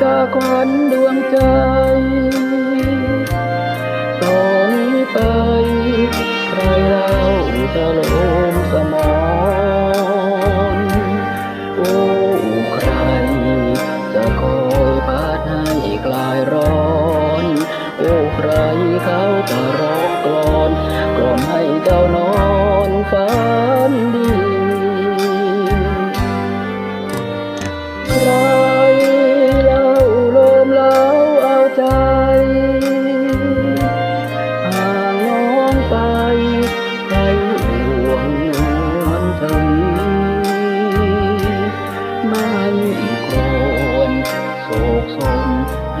จาขวัญดวงใจตอนี้ไป ใครเล่าจะลมสมอนโอ้ใคร จะคอยพัดให้คลายร้อน โอ้ใครเขาจะร้องกลอนกล่อมให้เจ้านอนฝัน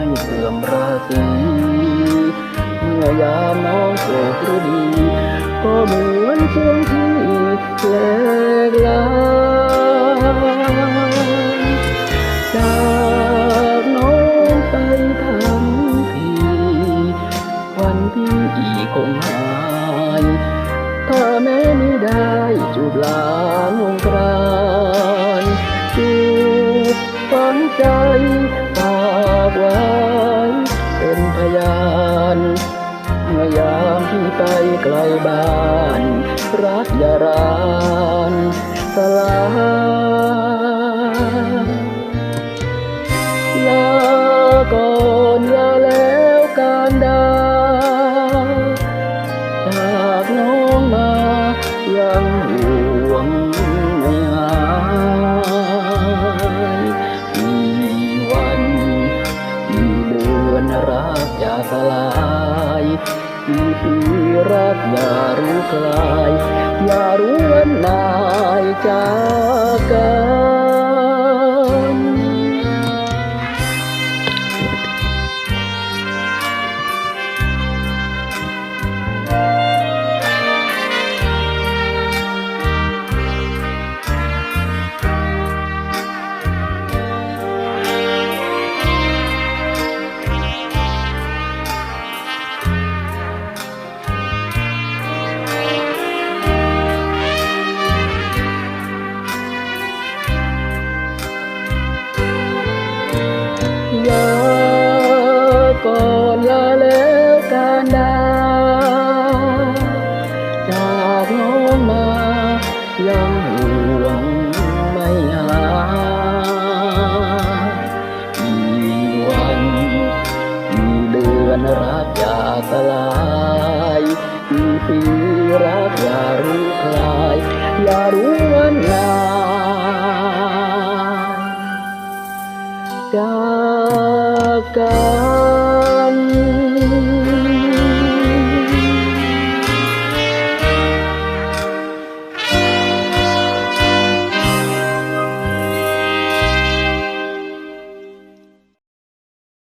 ให้เสื่อมราศีเมื่อยามน้องโศกฤดีก็เหมือนช่วงที่แหลกลาจากน้องไปทั้งทีวันพี่อีคงหาย ถ้าแม้ไม่ได้จูบลาวงกรานจูบฝังใจฝากไว้ ไปไกลบ้าน รักอย่ารานสลายลาก่อนลาแล้วการดาจากน้องมายังห่วงไม่หายีวันีเดือนรักอย่าสลายกี่ปี รักอย่ารู้คลาย อย่ารู้วันนายจากกัน ก่อนลาแล้วการดา จากน้องมา ยังห่วงไม่หายกี่วันกี่เดือนรักอย่าสลายกี่ปีรักอย่ารู้คลาย อย่ารู้วันนานจากกัน